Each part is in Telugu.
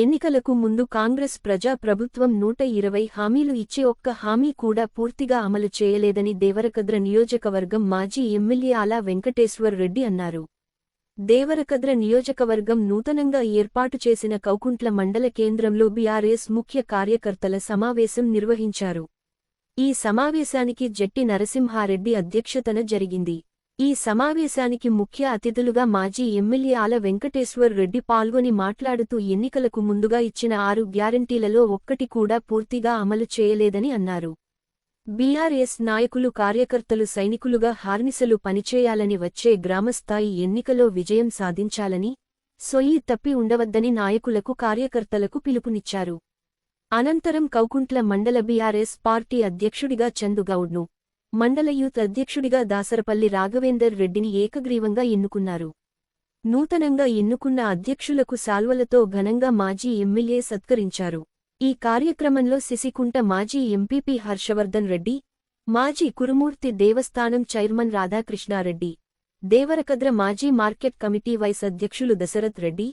ఎన్నికలకు ముందు కాంగ్రెస్ ప్రజా ప్రభుత్వం నూట ఇరవై హామీలు ఇచ్చే ఒక్క హామీ కూడా పూర్తిగా అమలు చేయలేదని దేవరకద్ర నియోజకవర్గం మాజీ ఎమ్మెల్యే ఆలా వెంకటేశ్వర్ రెడ్డి అన్నారు. దేవరకద్ర నియోజకవర్గం నూతనంగా ఏర్పాటు చేసిన కౌకుంట్ల మండల కేంద్రంలో బీఆర్ఎస్ ముఖ్య కార్యకర్తల సమావేశం నిర్వహించారు. ఈ సమావేశానికి జట్టి నరసింహారెడ్డి అధ్యక్షతన జరిగింది. ఈ సమావేశానికి ముఖ్య అతిథులుగా మాజీ ఎమ్మెల్యే ఆల వెంకటేశ్వర్ రెడ్డి పాల్గొని మాట్లాడుతూ ఎన్నికలకు ముందుగా ఇచ్చిన ఆరు గ్యారంటీలలో ఒక్కటి కూడా పూర్తిగా అమలు చేయలేదని అన్నారు. బీఆర్ఎస్ నాయకులు కార్యకర్తలు సైనికులుగా హార్నిసలు పనిచేయాలని వచ్చే గ్రామస్థాయి ఎన్నికలో విజయం సాధించాలని సొయ్యి తప్పి ఉండవద్దని నాయకులకు కార్యకర్తలకు పిలుపునిచ్చారు. అనంతరం కౌకుంట్ల మండల బీఆర్ఎస్ పార్టీ అధ్యక్షుడిగా చందుగౌడ్ను మండల యూత్ అధ్యక్షుడిగా దాసరపల్లి రాఘవేందర్ రెడ్డిని ఏకగ్రీవంగా ఎన్నుకున్నారు. నూతనంగా ఎన్నుకున్న అధ్యక్షులకు సాల్వలతో ఘనంగా మాజీ ఎమ్మెల్యే సత్కరించారు. ఈ కార్యక్రమంలో సిసికుంట మాజీ ఎంపీపీ హర్షవర్ధన్ రెడ్డి మాజీ కురుమూర్తి దేవస్థానం చైర్మన్ రాధాకృష్ణారెడ్డి దేవరకద్ర మాజీ మార్కెట్ కమిటీ వైస్ అధ్యక్షులు దశరథ్ రెడ్డి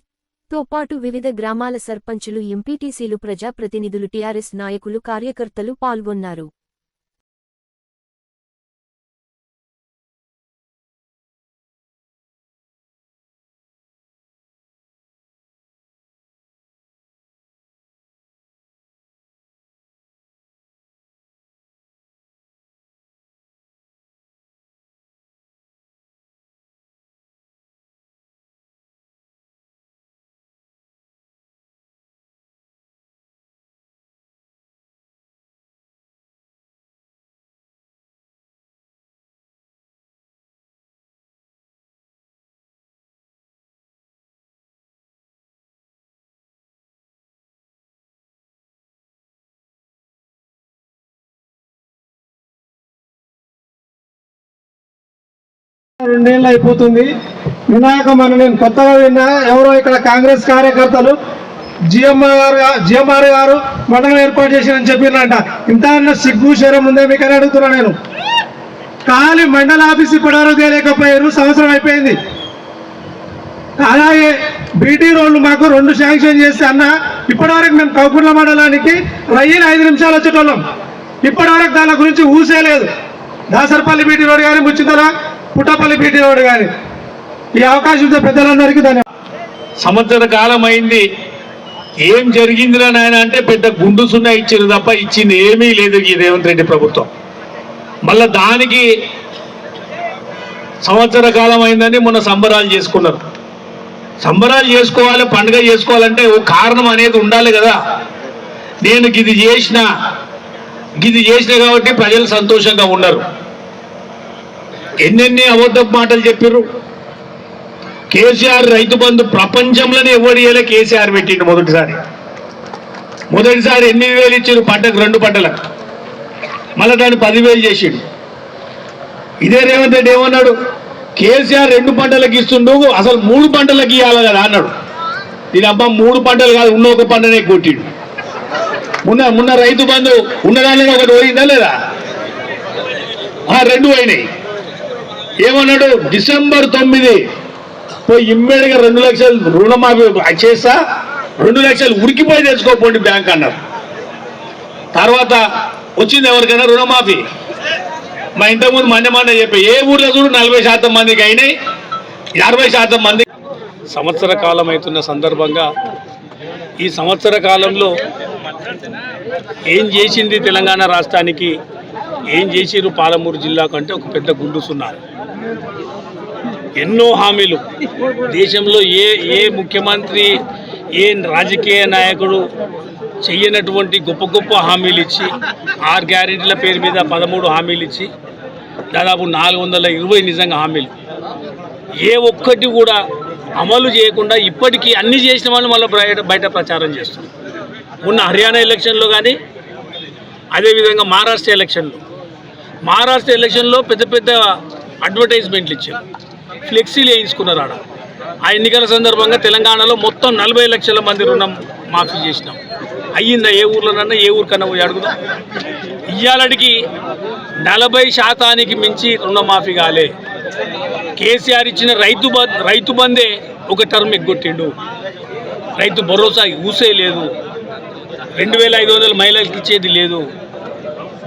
తో పాటు వివిధ గ్రామాల సర్పంచులు ఎంపీటీసీలు ప్రజాప్రతినిధులు టీఆర్ఎస్ నాయకులు కార్యకర్తలు పాల్గొన్నారు. రెండేళ్ళు అయిపోతుంది. వినాయక మన నేను కొత్తగా విన్నా. ఎవరో ఇక్కడ కాంగ్రెస్ కార్యకర్తలు జిఎంఆర్ జిఎంఆర్ గారు మండలం ఏర్పాటు చేసిరని చెప్పినారంట ఇంత అన్న సిగ్గు శరం ఉందే మీకు అడుగుతున్నా నేను. ఖాళీ మండల ఆఫీస్ ఇప్పటివరకు తేలేకపోయారు సంవత్సరం అయిపోయింది. అలాగే బీటీ రోడ్లు మాకు రెండు శాంక్షన్ చేస్తే అన్న ఇప్పటివరకు మేము కౌకుర్ల మండలానికి రయ్యని ఐదు నిమిషాలు వచ్చేటోళ్ళం. ఇప్పటివరకు దాని గురించి ఊసేలేదు దాసరపల్లి బీటీ రోడ్ కానీ ముచ్చిందరా పుట్టపల్లి పీటీ రోడ్ కానీ. ఈ అవకాశం పెద్దలందరికీ ధన్యవాదాలు సంవత్సర కాలం అయింది. ఏం జరిగిందిరా నాయన అంటే పెద్ద గుండు సున్నా ఇచ్చారు తప్ప ఇచ్చింది ఏమీ లేదు ఈ రేవంత్ రెడ్డి ప్రభుత్వం. మళ్ళా దానికి సంవత్సర కాలం అయిందని మొన్న సంబరాలు చేసుకున్నారు. సంబరాలు చేసుకోవాలి పండుగ చేసుకోవాలంటే ఓ కారణం అనేది ఉండాలి కదా. నేను గిది చేసిన గిది చేసిన కాబట్టి ప్రజలు సంతోషంగా ఉన్నారు. ఎన్నెన్ని అబద్ధపు మాటలు చెప్పారు కేసీఆర్ రైతు బంధు ప్రపంచంలోనే ఎవడియలే కేసీఆర్ పెట్టిండు మొదటిసారి. మొదటిసారి ఎనిమిది వేలు ఇచ్చారు పంటకు రెండు పంటలకు. మళ్ళీ దాన్ని పదివేలు చేసిండు. ఇదే రేవంత్ రెడ్డి ఏమన్నాడు? కేసీఆర్ రెండు పంటలకు ఇస్తుండు అసలు మూడు పంటలకు ఇవ్వాలి కదా అన్నాడు. దీని అబ్బా మూడు పంటలు కాదు ఉన్న ఒక పంటనే కొట్టిండు. మొన్న మొన్న రైతు బంధు ఉన్నదానిలో ఒకటి పోయిందా లేదా? రెండు పోయినాయి. ఏమన్నాడు? డిసెంబర్ తొమ్మిది. పోయి ఇమ్మీడియట్గా రెండు లక్షలు రుణమాఫీ చేస్తా రెండు లక్షలు ఉరికిపోయి తెచ్చుకోపోండి బ్యాంక్ అన్నారు. తర్వాత వచ్చింది ఎవరికైనా రుణమాఫీ. మా ఇంతకుముందు మంది మంది చెప్పి ఏ ఊర్లో చూడు నలభై శాతం మందికి అయినాయి అరవై శాతం మంది సంవత్సర కాలం అవుతున్న సందర్భంగా ఈ సంవత్సర కాలంలో ఏం చేసింది తెలంగాణ రాష్ట్రానికి ఏం చేసిరు పాలమూరు జిల్లాకు అంటే ఒక పెద్ద గుండు సున్నారు ఎన్నో హామీలు. దేశంలో ఏ ఏ ముఖ్యమంత్రి ఏ రాజకీయ నాయకుడు చెయ్యనటువంటి గొప్ప గొప్ప హామీలు ఇచ్చి ఆరు గ్యారెంటీల పేరు మీద పదమూడు హామీలు ఇచ్చి దాదాపు నాలుగు వందల ఇరవై నిజంగా హామీలు. ఏ ఒక్కటి కూడా అమలు చేయకుండా ఇప్పటికీ అన్ని చేసిన వాళ్ళు మళ్ళీ బయట బయట ప్రచారం చేస్తున్నారు మొన్న హర్యానా ఎలక్షన్లో కానీ అదేవిధంగా మహారాష్ట్ర ఎలక్షన్లో. మహారాష్ట్ర ఎలక్షన్లో పెద్ద పెద్ద అడ్వర్టైజ్మెంట్లు ఇచ్చారు. ఫ్లెక్సీలు వేయించుకున్నారు ఆడ. ఆ ఎన్నికల సందర్భంగా తెలంగాణలో మొత్తం నలభై లక్షల మంది రుణం మాఫీ చేసినాం. అయ్యిందా ఏ ఊర్లోనన్నా ఏ ఊరికన్నా పోయి అడుగుదాం. ఇయ్యాలడికి నలభై శాతానికి మించి రుణమాఫీ కాలే. కేసీఆర్ ఇచ్చిన రైతు రైతు బందే ఒక టర్మ్ ఎగ్గొట్టిండు. రైతు భరోసా ఊసే లేదు. రెండు వేల ఐదు వందల మహిళలకు ఇచ్చేది లేదు.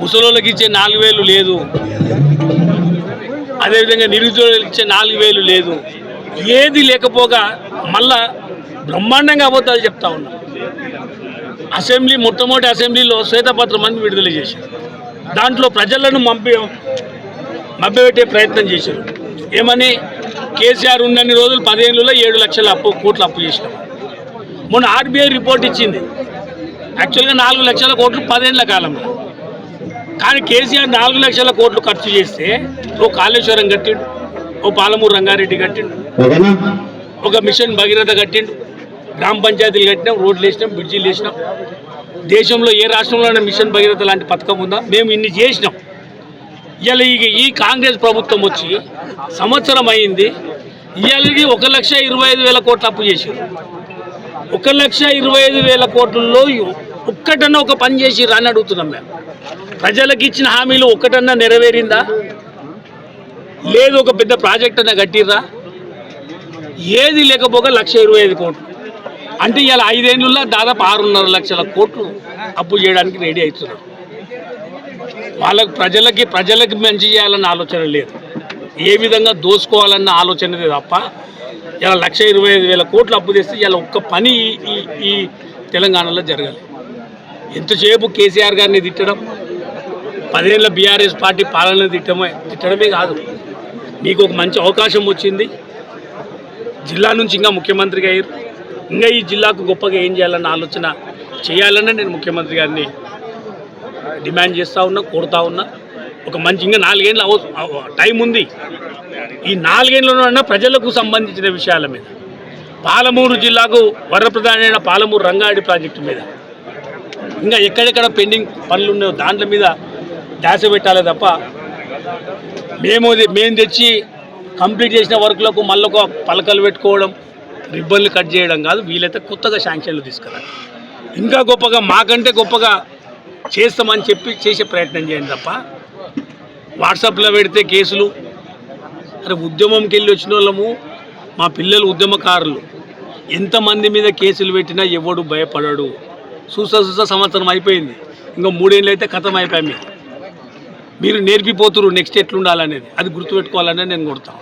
ముసలోళ్ళకి ఇచ్చే నాలుగు వేలు లేదు. అదేవిధంగా నిరుద్యోగులకు ఇచ్చే నాలుగు వేలు లేదు. ఏది లేకపోగా మళ్ళా బ్రహ్మాండంగా అబద్ధాలు చెప్తా ఉన్నా. అసెంబ్లీ మొట్టమొదటి అసెంబ్లీలో శ్వేతపత్రం అని విడుదల చేశారు. దాంట్లో ప్రజలను మంపి మభ్యపెట్టే ప్రయత్నం చేశారు. ఏమని? కేసీఆర్ ఉన్నన్ని రోజులు పదిహేనులో ఏడు లక్షల అప్పు కోట్లు అప్పు చేసినాం. మొన్న ఆర్బీఐ రిపోర్ట్ ఇచ్చింది. యాక్చువల్గా నాలుగు లక్షల కోట్లు పదేళ్ళ కాలంలో. కానీ కేసీఆర్ నాలుగు లక్షల కోట్లు ఖర్చు చేస్తే ఓ కాళేశ్వరం కట్టిండు ఓ పాలమూరు రంగారెడ్డి కట్టిండు ఒక మిషన్ భగీరథ కట్టిండు గ్రామ పంచాయతీలు కట్టినాం రోడ్లు వేసినాం బ్రిడ్జిలు వేసినాం. దేశంలో ఏ రాష్ట్రంలోనే మిషన్ భగీరథ లాంటి పథకం ఉందా? మేము ఇన్ని చేసినాం. ఇవాళ ఈ ఈ కాంగ్రెస్ ప్రభుత్వం వచ్చి సంవత్సరం అయింది ఇవాళకి ఒక లక్ష ఇరవై ఐదు వేల కోట్ల అప్పు చేశారు. ఒక లక్ష ఇరవై ఐదు వేల కోట్లలో ఒక్కటన్నా ఒక పని చేసి అని అడుగుతున్నాం మేము. ప్రజలకు ఇచ్చిన హామీలు ఒక్కటన్నా నెరవేరిందా? లేదు ఒక పెద్ద ప్రాజెక్ట్ అన్నా కట్టిర్రా? ఏది లేకపోగా లక్ష ఇరవై ఐదు కోట్లు. అంటే ఇలా ఐదేళ్ళలో దాదాపు ఆరున్నర లక్షల కోట్లు అప్పు చేయడానికి రెడీ అవుతున్నారు. వాళ్ళకి ప్రజలకి ప్రజలకి మంచి చేయాలన్న ఆలోచన లేదు. ఏ విధంగా దోసుకోవాలన్న ఆలోచన తప్ప ఇలా లక్ష ఇరవై ఐదు వేల కోట్లు అప్పు తెస్తే ఇలా ఒక్క పని ఈ ఈ తెలంగాణలో జరగాలి ఎంతసేపు కేసీఆర్ గారిని తిట్టడం? పదేళ్ళ బీఆర్ఎస్ పార్టీ పాలన తిట్టమే తిట్టడమే కాదు. మీకు ఒక మంచి అవకాశం వచ్చింది. జిల్లా నుంచి ఇంకా ముఖ్యమంత్రిగా అయ్యారు. ఇంకా ఈ జిల్లాకు గొప్పగా ఏం చేయాలన్న ఆలోచన చేయాలనే నేను ముఖ్యమంత్రి గారిని డిమాండ్ చేస్తూ ఉన్నా కోరుతా ఉన్నా. ఒక మంచి ఇంకా నాలుగేళ్ళు అవ టైం ఉంది. ఈ నాలుగేళ్ళలోనన్నా ప్రజలకు సంబంధించిన విషయాల మీద. పాలమూరు జిల్లాకు వరప్రధానమైన పాలమూరు రంగారెడ్డి ప్రాజెక్టు మీద. ఇంకా ఎక్కడెక్కడ పెండింగ్ పనులు ఉన్నాయో దాంట్ల మీద ధ్యాస పెట్టాలి తప్ప మేము మేము తెచ్చి కంప్లీట్ చేసిన వర్క్లకు మళ్ళీ ఒక పలకలు పెట్టుకోవడం రిబ్బన్లు కట్ చేయడం కాదు వీలైతే కొత్తగా శాంక్షన్లు తీసుకురాలి ఇంకా గొప్పగా మాకంటే గొప్పగా చేస్తామని చెప్పి చేసే ప్రయత్నం చేయండి తప్ప వాట్సాప్లో పెడితే కేసులు అరే ఉద్యమంకి వెళ్ళి వచ్చిన వాళ్ళము మా పిల్లలు ఉద్యమకారులు ఎంతమంది మీద కేసులు పెట్టినా ఎవడు భయపడడు. చూసా చూసా సంవత్సరం అయిపోయింది. ఇంకా మూడేళ్ళు అయితే కథం అయిపోయాం మీరు మీరు నేర్పిపోతురు నెక్స్ట్ ఎట్లుండాలనేది. అది గుర్తుపెట్టుకోవాలనే నేను కొడతాను